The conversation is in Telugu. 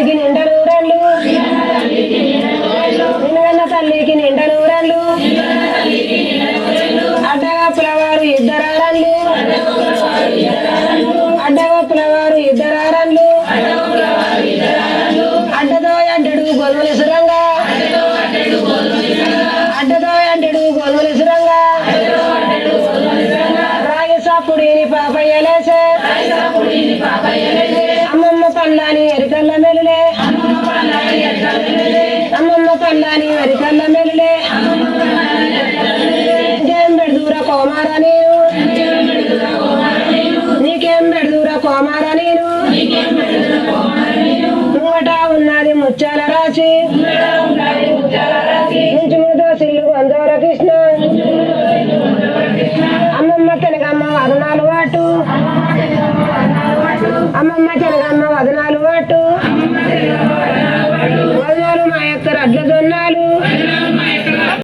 తల్లికి నిండా నూరాళ్ళు నిన్నగన్న తల్లికి నిండా నూరాళ్ళు అడ్డగప్పుల వారు ఇద్దరారళ్ళు అడ్డగప్పుల వారు ఇద్దరారళ్ళు అడ్డదో అడ్డడు గొలుముల సురంగా. అడ్డదో అడ్డడు గొలుముల సురంగా. రాగి సాపుడిని పాపయ్యలేసే పాపయ్యలే నేను. నీకేం పెడుదూర కోమార నేను. ముంగట ఉన్నది ముత్యాల రాశి. ముంచుముతో సిల్లు గంధోర కృష్ణ. అమ్మమ్మ తెనగమ్మ వదనాలు వాటు. అమ్మమ్మ తెనగమ్మ వదనాలు వాటు.